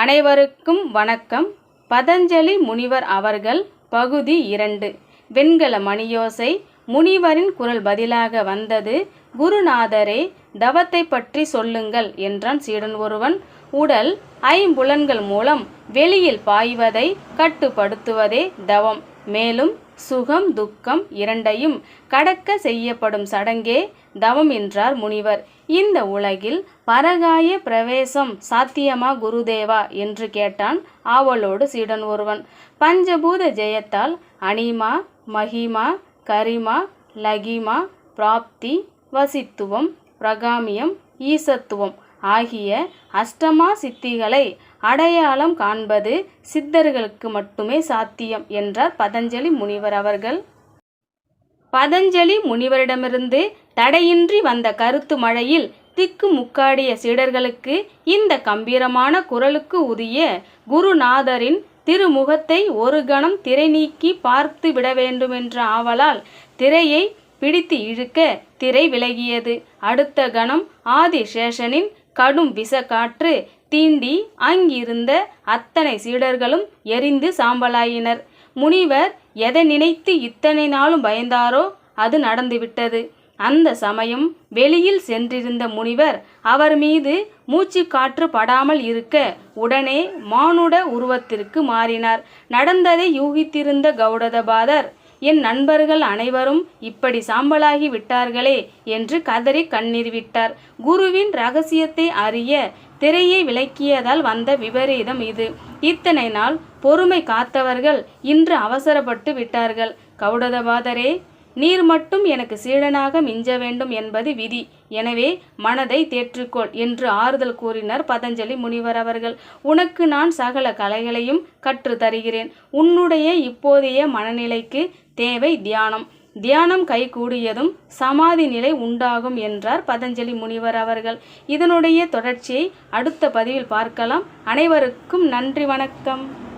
அனைவருக்கும் வணக்கம். பதஞ்சலி முனிவர் அவர்கள் பகுதி இரண்டு. வெண்கல மணியோசை முனிவரின் குரல் பதிலாக வந்தது குருநாதரே தவத்தை பற்றி சொல்லுங்கள் என்றான் சீடன் ஒருவன். உடல் ஐம்புலன்கள் மூலம் வெளியில் பாய்வதை கட்டுப்படுத்துவதே தவம். மேலும் சுகம் துக்கம் இரண்டையும் கடக்க செய்யப்படும் சடங்கே தவம் என்றார் முனிவர். இந்த உலகில் பரகாய பிரவேசம் சாத்தியமா குருதேவா? என்று கேட்டான் ஆவலோடு சீடன் ஒருவன். பஞ்சபூத ஜெயத்தால் அனிமா மகிமா கரிமா லகிமா பிராப்தி வசித்துவம் பிரகாமியம் ஈசத்துவம் ஆகிய அஷ்டமா சித்திகளை அடையாளம் காண்பது சித்தர்களுக்கு மட்டுமே சாத்தியம் என்றார் பதஞ்சலி முனிவர் அவர்கள். பதஞ்சலி முனிவரிடமிருந்து தடையின்றி வந்த கருத்து மழையில் திக்கு முக்காடிய சீடர்களுக்கு இந்த கம்பீரமான குரலுக்கு உரிய குருநாதரின் திருமுகத்தை ஒரு கணம் திரை நீக்கி பார்த்து விட வேண்டுமென்ற ஆவலால் திரையை பிடித்து இழுக்க திரை விலகியது. அடுத்த கணம் ஆதிசேஷனின் கடும் விச காற்று தீண்டி அங்கிருந்த அத்தனை சீடர்களும் எரிந்து சாம்பலாயினர். முனிவர் எதை நினைத்து இத்தனை நாளும் பயந்தாரோ அது நடந்துவிட்டது. அந்த சமயம் வெளியில் சென்றிருந்த முனிவர் அவர் மீது மூச்சு காற்று படாமல் இருக்க உடனே மானுட உருவத்திற்கு மாறினார். நடந்ததை யூகித்திருந்த கௌடதபாதர் என் நண்பர்கள் அனைவரும் இப்படி சாம்பலாகி விட்டார்களே என்று கதறி கண்ணீர் விட்டார். குருவின் ரகசியத்தை அறிய திரையை விலக்கியதால் வந்த விபரீதம் இது. இத்தனை நாள் பொறுமை காத்தவர்கள் இன்று அவசரப்பட்டு விட்டார்கள். கௌடதபாதரே நீர் மட்டும் எனக்கு சீடனாக மிஞ்ச வேண்டும் என்பது விதி. எனவே மனதை தேற்றுக்கொள் என்று ஆறுதல் கூறினார் பதஞ்சலி முனிவர் அவர்கள். உனக்கு நான் சகல கலைகளையும் கற்று தருகிறேன் உன்னுடைய இப்போதைய மனநிலைக்கு தேவை தியானம். தியானம் கைகூடியதும் சமாதி நிலை உண்டாகும் என்றார் பதஞ்சலி முனிவர் அவர்கள். இதனுடைய தொடர்ச்சியை அடுத்த பதிவில் பார்க்கலாம். அனைவருக்கும் நன்றி வணக்கம்.